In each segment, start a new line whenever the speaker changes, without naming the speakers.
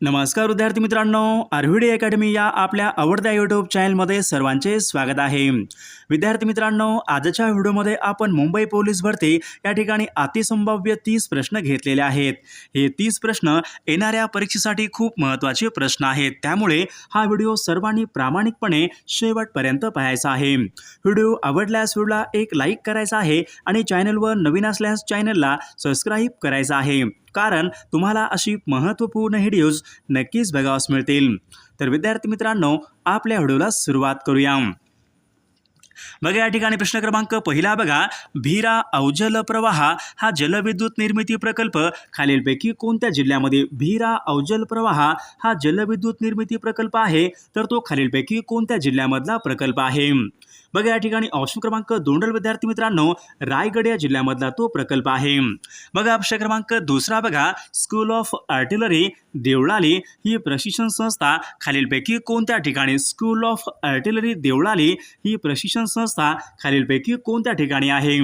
नमस्कार विद्यार्थी मित्रांनो आरव्हीडी अकॅडमी या आपल्या आवडत्या यूट्यूब चॅनलमध्ये सर्वांचे स्वागत आहे. विद्यार्थी मित्रांनो आजच्या व्हिडिओमध्ये आपण मुंबई पोलीस भरती या ठिकाणी अतिसंभाव्य तीस प्रश्न घेतलेले आहेत. हे तीस प्रश्न येणाऱ्या परीक्षेसाठी खूप महत्त्वाचे प्रश्न आहेत. त्यामुळे हा व्हिडिओ सर्वांनी प्रामाणिकपणे शेवटपर्यंत पाहायचा आहे. व्हिडिओ आवडल्यास व्हिडिओला एक लाईक करायचा आहे आणि चॅनलवर नवीन असल्यास चॅनलला सबस्क्राईब करायचं आहे. कारण तुम्हाला अशी महत्त्वपूर्ण व्हिडिओज नक्कीच बघावास मिळतील. तर विद्यार्थी मित्रांनो आपल्या व्हिडिओला सुरुवात करूया. बघा या ठिकाणी प्रश्न क्रमांक पहिला बघा. भीरा अवजल प्रवाह हा जलविद्युत निर्मिती प्रकल्प. खालीलपैकी कोणत्या जिल्ह्यामध्ये भीरा अवजल प्रवाह हा जलविद्युत निर्मिती प्रकल्प आहे? तर तो खालीलपैकी कोणत्या जिल्ह्यामधला प्रकल्प आहे? बघा या ठिकाणी ऑप्शन क्रमांक दोन विद्यार्थी मित्रांनो रायगड या जिल्ह्यामधला तो प्रकल्प आहे. बघा ऑप्शन क्रमांक दुसरा बघा स्कूल ऑफ आर्टिलरी देवळाली ही प्रशिक्षण संस्था खालीलपैकी कोणत्या ठिकाणी? स्कूल ऑफ आर्टिलरी देवळाली ही प्रशिक्षण संस्था खालीलपैकी कोणत्या ठिकाणी आहे?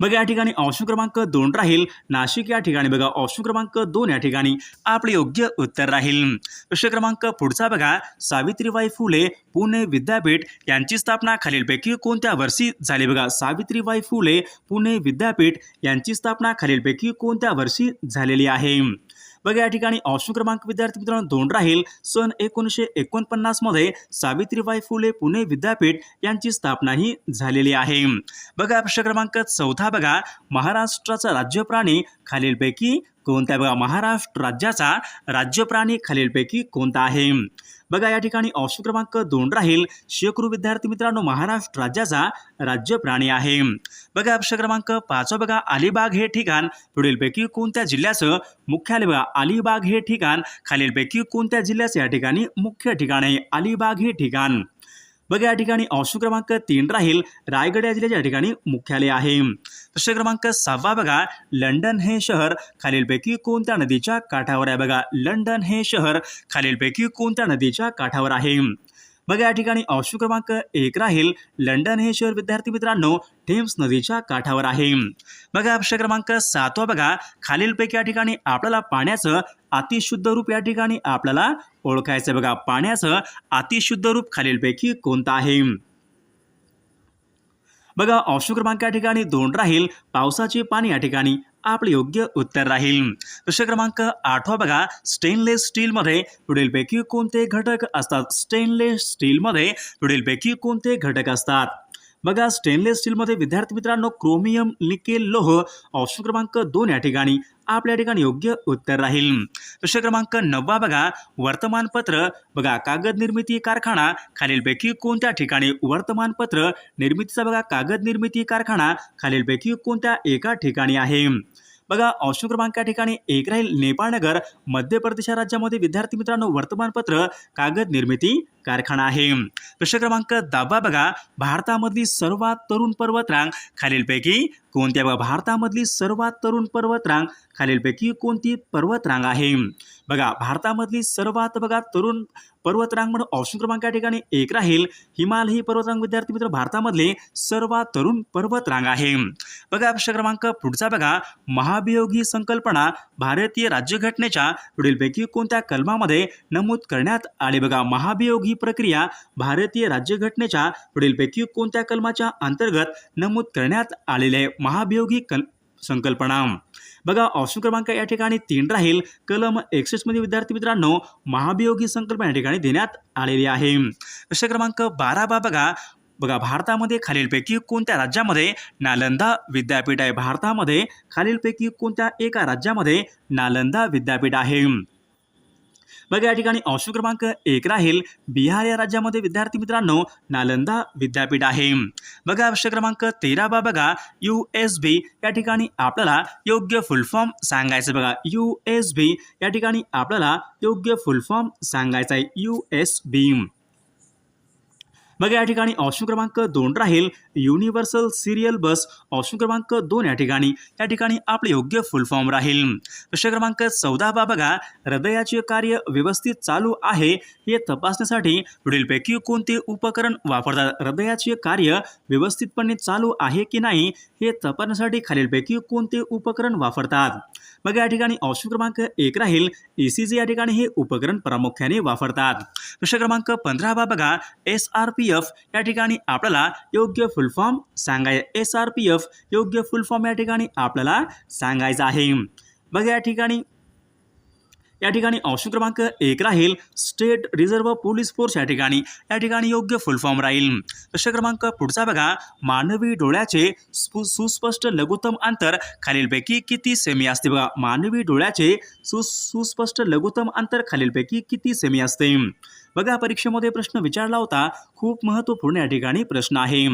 बघा या ठिकाणी ऑप्शन क्रमांक दोन राहील. नाशिक या ठिकाणी बघा ऑप्शन क्रमांक दोन या ठिकाणी आपले योग्य उत्तर राहील. प्रश्न क्रमांक पुढचा बघा सावित्रीबाई फुले पुणे विद्यापीठ यांची स्थापना खालीलपैकी कोणत्या वर्षी झाली बघा? सावित्रीबाई फुले पुणे विद्यापीठ यांची स्थापना खालीलपैकी कोणत्या वर्षी झालेली आहे? बघा या ठिकाणी ऑप्शन क्रमांक विद्यार्थी मित्रांनो दोन राहील. सन एकोणीसशे एकोणपन्नासमध्ये सावित्रीबाई फुले पुणे विद्यापीठ यांची स्थापना ही झालेली आहे. बघा प्रश्न क्रमांक चौथा बघा. महाराष्ट्राचा राज्य प्राणी खालीलपैकी कोणत्या बघा महाराष्ट्र राज्याचा राज्यप्राणी खालीलपैकी कोणता आहे? बघा या ठिकाणी ऑप्शन क्रमांक दोन राहील. शेकरू विद्यार्थी मित्रांनो महाराष्ट्र राज्याचा राज्य प्राणी आहे. बघा ऑप्शन क्रमांक पाचवा बघा अलिबाग हे ठिकाण पुढीलपैकी कोणत्या जिल्ह्याचं मुख्यालय बघा अलिबाग हे ठिकाण खालीलपैकी कोणत्या जिल्ह्याचं या ठिकाणी मुख्य ठिकाण आहे? अलिबाग हे ठिकाण. बघा या ठिकाणी ऑप्शन क्रमांक तीन राहील. रायगड या जिल्ह्याच्या ठिकाणी मुख्यालय आहे. प्रश्न क्रमांक सहावा बघा लंडन हे शहर खालीलपैकी कोणत्या नदीच्या काठावर आहे? बघा लंडन हे शहर खालीलपैकी कोणत्या नदीच्या काठावर आहे? बघा या ठिकाणी ऑप्शन क्रमांक एक राहील. लंडन हे शहर विद्यार्थी मित्रांनो टेम्स नदीच्या काठावर आहे. बघा ऑप्शन क्रमांक सातवा बघा. खालीलपैकी या ठिकाणी आपल्याला पाण्याचं अतिशुद्ध रूप या ठिकाणी आपल्याला ओळखायचं आहे. बघा पाण्याचं अतिशुद्ध रूप खालीलपैकी कोणतं आहे? बघा ऑप्शन क्रमांक या ठिकाणी दोन राहील. पावसाचे पाणी या ठिकाणी आपले योग्य उत्तर राहील. प्रश्न क्रमांक आठवा बघा. स्टेनलेस स्टीलमध्ये पुढीलपैकी कोणते घटक असतात? स्टेनलेस स्टीलमध्ये पुढीलपैकी कोणते घटक असतात? बघा स्टेनलेस स्टीलमध्ये विद्यार्थी मित्रांनो क्रोमियम निकेल लोह ऑप्शन क्रमांक दोन या ठिकाणी आपल्या ठिकाणी योग्य उत्तर राहील. प्रश्न क्रमांक नववा बघा. वर्तमानपत्र. बघा कागद निर्मिती कारखाना. खालीलपैकी कोणत्या ठिकाणी वर्तमानपत्र निर्मितीचा बघा कागद निर्मिती कारखाना. खालीलपैकी कोणत्या एका ठिकाणी आहे? बघा ऑप्शन क्रमांक या ठिकाणी एक राहील. नेपाळनगर मध्य प्रदेश राज्यामध्ये विद्यार्थी मित्रांनो वर्तमानपत्र कागद निर्मिती कारखाना आहे. प्रश्न क्रमांक दहावा बघा. भारतामधली सर्वात तरुण पर्वतरांग खालीलपैकी कोणत्या बघा भारतामधली सर्वात तरुण पर्वतरांग खालीलपैकी कोणती पर्वतरांग आहे? बघा भारतामधली सर्वात बघा तरुण पर्वतरांग म्हणून ऑप्शन क्रमांक या ठिकाणी एक राहील. हिमालय ही पर्वतरांग विद्यार्थी मित्र भारतामधले सर्वात तरुण पर्वतरांग आहे. बघा प्रश्न क्रमांक पुढचा बघा. महाभियोगी संकल्पना भारतीय राज्यघटनेच्या पुढीलपैकी कोणत्या कलमामध्ये नमूद करण्यात आली? बघा महाभियोगी प्रक्रिया भारतीय राज्यघटनेच्या पुढीलपैकी कोणत्या कलमाच्या अंतर्गत नमूद करण्यात आलेले आहे? महाभियोगी कल संकल्पना. बघा ऑप्शन क्रमांक या ठिकाणी तीन राहील. कलम एकसष्टमध्ये विद्यार्थी मित्रांनो महाभियोगी संकल्पना या ठिकाणी देण्यात आलेली आहे. प्रश्न क्रमांक बारा बा बघा. बघा भारतामध्ये खालीलपैकी कोणत्या राज्यामध्ये नालंदा विद्यापीठ आहे? भारतामध्ये खालीलपैकी कोणत्या एका राज्यामध्ये नालंदा विद्यापीठ आहे? बघा या ठिकाणी अंश क्रमांक एक राहील. बिहार या राज्यामध्ये विद्यार्थी मित्रांनो नालंदा विद्यापीठ आहे. बघा अंश क्रमांक तेरा बा बघा यू एस बी या ठिकाणी आपल्याला योग्य फुल फॉर्म सांगायचं बघा यू एस बी या ठिकाणी आपल्याला योग्य फुल फॉर्म सांगायचा आहे. यू एस बी मग या ठिकाणी ऑप्शन क्रमांक दोन राहील. युनिव्हर्सल सिरियल बस ऑप्शन क्रमांक दोन या ठिकाणी. या ठिकाणी आपले योग्य फुल फॉर्म राहील. प्रश्न क्रमांक चौदा बा बघा. हृदयाचे कार्य व्यवस्थित चालू आहे हे तपासण्यासाठी पुढीलपैकी कोणते उपकरण वापरतात? हृदयाचे कार्य व्यवस्थितपणे चालू आहे की नाही हे तपासण्यासाठी खालीलपैकी कोणते उपकरण वापरतात? मग या ठिकाणी ऑप्शन क्रमांक एक राहील. ई सी जी या ठिकाणी हे उपकरण प्रामुख्याने वापरतात. प्रश्न क्रमांक पंधरा बा बघा. एस आर पी एफ या ठिकाणी आपल्याला योग्य फुल फॉर्म सांगाय एस आर पी एफ योग्य फुल फॉर्म या ठिकाणी आपल्याला सांगायचं आहे. बघा या ठिकाणी या ठिकाणी ऑप्शन क्रमांक एक राहील. स्टेट रिझर्व्ह पोलीस फोर्स या ठिकाणी. या ठिकाणी योग्य फुल फॉर्म राहील. प्रश्न क्रमांक पुढचा बघा. मानवी डोळ्याचे सुस्पष्ट लघुत्तम अंतर खालीलपैकी किती सेमी असते? बघा मानवी डोळ्याचे सु सुस्पष्ट लघुत्तम अंतर खालीलपैकी किती सेमी असते? बघा परीक्षेमध्ये प्रश्न विचारला होता. खूप महत्त्वपूर्ण या ठिकाणी प्रश्न आहे.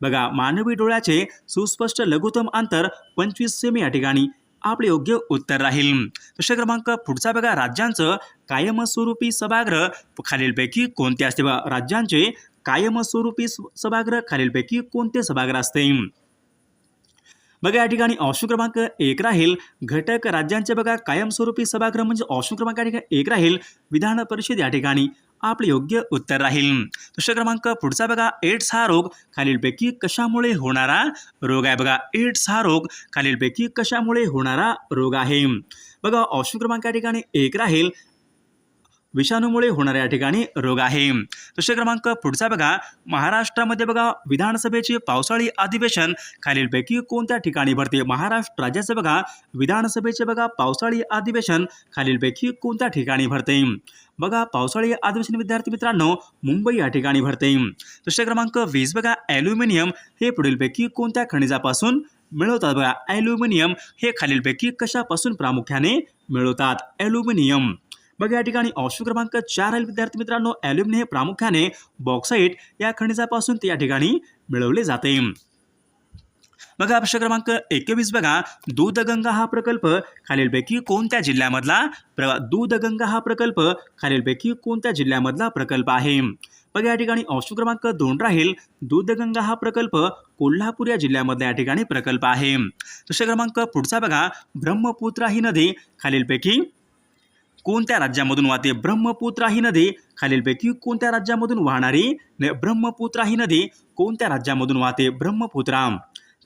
बघा मानवी डोळ्याचे सुस्पष्ट लघुत्तम अंतर पंचवीस सेमी या ठिकाणी. आपले योग्य उत्तर राहील. प्रश्न क्रमांक पुढचा बघा. राज्यांचं कायमस्वरूपी सभागृह खालीलपैकी कोणते असते? बघा राज्यांचे कायमस्वरूपी स- सभागृह खालीलपैकी कोणते सभागृह असते? बघा या ठिकाणी ऑप्शन क्रमांक एक राहील. घटक राज्यांचे बघा कायमस्वरूपी सभागृह म्हणजे ऑप्शन क्रमांक या ठिकाणी एक राहील. विधान परिषद या ठिकाणी. आपले योग्य उत्तर राहील. प्रश्न क्रमांक पुढचा बघा एड्स हा रोग खालीलपैकी कशामुळे होणारा रोग आहे? बघा एड्स हा रोग खालीलपैकी कशामुळे होणारा रोग आहे? बघा ऑप्शन क्रमांक या ठिकाणी एक राहील. विषाणूमुळे होणाऱ्या या ठिकाणी रोग आहे. प्रश्न क्रमांक पुढचा बघा. महाराष्ट्रामध्ये बघा विधानसभेचे पावसाळी अधिवेशन खालीलपैकी कोणत्या ठिकाणी भरते? महाराष्ट्र राज्याचे बघा. विधानसभेचे बघा पावसाळी अधिवेशन खालीलपैकी कोणत्या ठिकाणी भरते? बघा पावसाळी अधिवेशन विद्यार्थी मित्रांनो मुंबई या ठिकाणी भरते. प्रश्न क्रमांक वीस बघा. ॲल्युमिनियम हे पुढीलपैकी कोणत्या खनिजापासून मिळवतात बघा? ॲल्युमिनियम हे खालीलपैकी कशापासून प्रामुख्याने मिळवतात? ॲल्युमिनियम. बघा या ठिकाणी ऑप्शन क्रमांक चार आहे विद्यार्थी मित्रांनो. ॲल्युमिनियम हे प्रामुख्याने बॉक्साईट या खनिजापासून ते या ठिकाणी मिळवले जाते. बघा प्रश्न क्रमांक एकवीस बघा. दूधगंगा हा प्रकल्प खालीलपैकी कोणत्या जिल्ह्यामधला प्र दूधगंगा हा प्रकल्प खालीलपैकी कोणत्या जिल्ह्यामधला प्रकल्प आहे? बघा या ठिकाणी ऑप्शन क्रमांक दोन राहील. दूधगंगा हा प्रकल्प कोल्हापूर या जिल्ह्यामधला या ठिकाणी प्रकल्प आहे. प्रश्न क्रमांक पुढचा बघा. ब्रह्मपुत्रा ही नदी खालीलपैकी कोणत्या राज्यामधून वाहते? ब्रह्मपुत्रा ही नदी. खालीलपैकी कोणत्या राज्यामधून वाहणारी? न- ब्रह्मपुत्रा ही नदी. कोणत्या राज्यामधून वाहते? ब्रह्मपुत्रा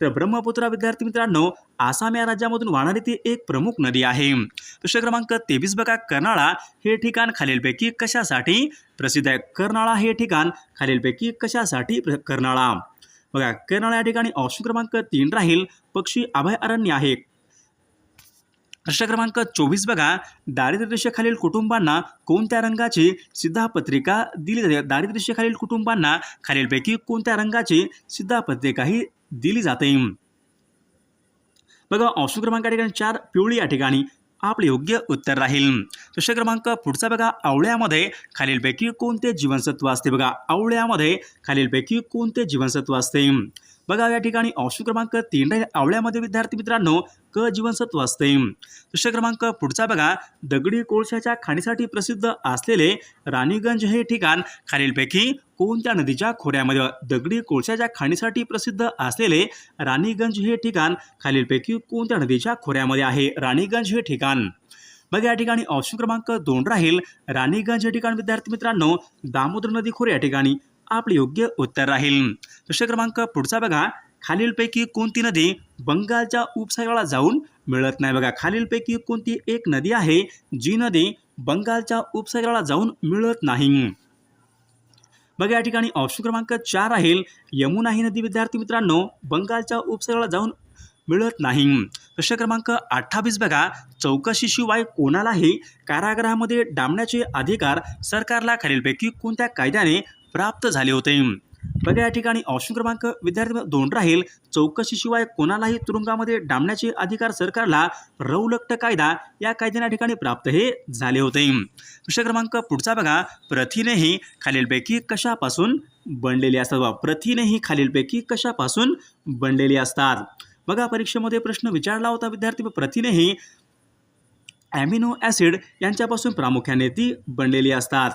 तर ब्रह्मपुत्रा विद्यार्थी मित्रांनो आसाम या राज्यामधून वाहणारी ती एक प्रमुख नदी आहे. प्रश्न क्रमांक तेवीस बघा. कर्नाळा हे ठिकाण खालीलपैकी कशासाठी प्रसिद्ध आहे? कर्नाळा हे ठिकाण खालीलपैकी कशासाठी प्र- कर्नाळा? बघा कर्नाळा या ठिकाणी ऑप्शन क्रमांक तीन राहील. पक्षी अभयारण्य आहे. प्रश्न क्रमांक चोवीस बघा. दारिद्र्यरेषेखालील कुटुंबांना कोणत्या रंगाची सिद्धापत्रिका दिली जाते? दारिद्र्यरेषेखालील कुटुंबांना खालीलपैकी कोणत्या रंगाची सिद्धापत्रिका ही दिली जाते? बघा ऑप्शन क्रमांक या ठिकाणी चार पिवळी या ठिकाणी आपले योग्य उत्तर राहील. प्रश्न क्रमांक पुढचा बघा. आवळ्यामध्ये खालीलपैकी कोणते जीवनसत्व असते? बघा आवळ्यामध्ये खालीलपैकी कोणते जीवनसत्व असते? बघा या ठिकाणी ऑप्शन क्रमांक तीन राहील आवळ्यामध्ये विद्यार्थी मित्रांनो क जीवनसत्व असते. प्रश्न क्रमांक पुढचा बघा. दगडी कोळशाच्या खाणीसाठी प्रसिद्ध असलेले राणीगंज हे ठिकाण खालीलपैकी कोणत्या नदीच्या खोऱ्यामध्ये? दगडी कोळशाच्या खाणीसाठी प्रसिद्ध असलेले राणीगंज हे ठिकाण खालीलपैकी कोणत्या नदीच्या खोऱ्यामध्ये आहे? राणीगंज हे ठिकाण. मग या ठिकाणी ऑप्शन क्रमांक दोन राहील. राणीगंज हे ठिकाण विद्यार्थी मित्रांनो दामोदर नदी खोरे या ठिकाणी. आपले योग्य उत्तर राहील. प्रश्न क्रमांक पुढचा बघा. खालीलपैकी कोणती नदी बंगालच्या उपसागराला जाऊन मिळत नाही? बघा खालीलपैकी कोणती एक नदी आहे जी नदी बंगालच्या उपसागराला जाऊन मिळत नाही? बघा या ठिकाणी ऑप्शन क्रमांक चार राहील. यमुना ही नदी विद्यार्थी मित्रांनो बंगालच्या उपसागराला जाऊन मिळत नाही. प्रश्न क्रमांक अठ्ठावीस बघा. चौकशीशिवाय कोणालाही कारागृहामध्ये डांबण्याचे अधिकार सरकारला. खालीलपैकी कोणत्या कायद्याने प्राप्त झाले होते. बघा या ठिकाणी ऑप्शन क्रमांक विद्यार्थी दोन राहील. चौकशीशिवाय कोणालाही तुरुंगामध्ये डांबण्याचे अधिकार सरकारला रौलक्ट कायदा या कायद्याने ठिकाणी प्राप्त हे झाले होते. प्रश्न क्रमांक पुढचा बघा. प्रथिनेही खालीलपैकी कशापासून बनलेली असतात? बा प्रथिनेही खालीलपैकी कशापासून बनलेली असतात? बघा परीक्षेमध्ये प्रश्न विचारला होता विद्यार्थी प्रथिनेही ॲमिनो ॲसिड यांच्यापासून प्रामुख्याने ती बनलेली असतात.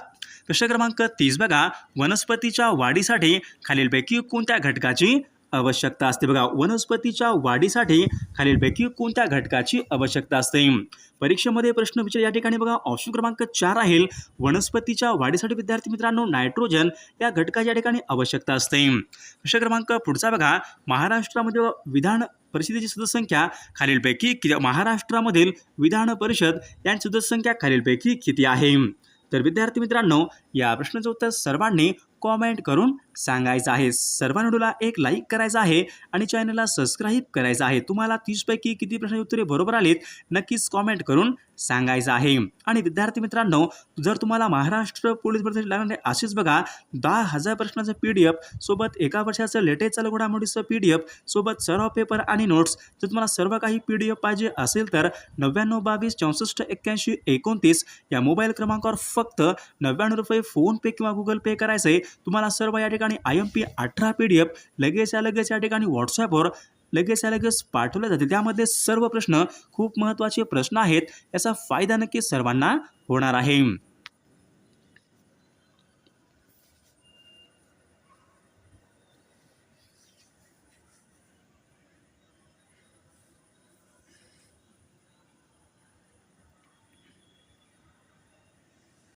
प्रश्न क्रमांक तीस बघा. वनस्पतीच्या वाढीसाठी खालीलपैकी कोणत्या घटकाची आवश्यकता असते? बघा वनस्पतीच्या वाढीसाठी खालीलपैकी कोणत्या घटकाची आवश्यकता असते? परीक्षेमध्ये प्रश्न विचार या ठिकाणी बघा. ऑप्शन क्रमांक चार राहील. वनस्पतीच्या वाढीसाठी विद्यार्थी मित्रांनो नायट्रोजन या घटकाची या ठिकाणी आवश्यकता असते. प्रश्न क्रमांक पुढचा बघा. महाराष्ट्रामध्ये विधान परिषदेची सदस्यसंख्या खालीलपैकी किती? महाराष्ट्रामधील विधान परिषद यांची सदस्यसंख्या खालीलपैकी किती आहे? तर विद्यार्थी मित्रांनो या प्रश्नाचं उत्तर सर्वांनी कॉमेंट करून सांगायचं आहे. सर्वांनी व्हिडिओला एक लाईक करायचा आहे आणि चॅनलला सबस्क्राईब करायचं आहे. तुम्हाला तीसपैकी किती प्रश्न उत्तरे बरोबर आलीत नक्कीच कॉमेंट करून सांगायचं आहे. आणि विद्यार्थी मित्रांनो जर तुम्हाला महाराष्ट्र पोलीस भरतीसाठी लागणारे असेच बघा दहा हजार प्रश्नाचं पी डी एफ सोबत एका वर्षाचं लेटेस्ट चालू घडामोडीचं पी डी एफ सोबत सर्व पेपर आणि नोट्स जर तुम्हाला सर्व काही पी डी एफ पाहिजे असेल तर नव्याण्णव बावीस चौसष्ट एक्क्याऐंशी एकोणतीस या मोबाईल क्रमांकावर फक्त नव्याण्णव रुपये फोनपे किंवा गुगल पे करायचं आहे तुम्हाला सर्व या ठिकाणी आय एम पी अठरा पी डी एफ लगेच या लगेच या ठिकाणी व्हॉट्सॲपवर लगेच या लगेच पाठवले जाते. त्यामध्ये सर्व प्रश्न खूप महत्त्वाचे प्रश्न आहेत याचा फायदा नक्की सर्वांना होणार आहे.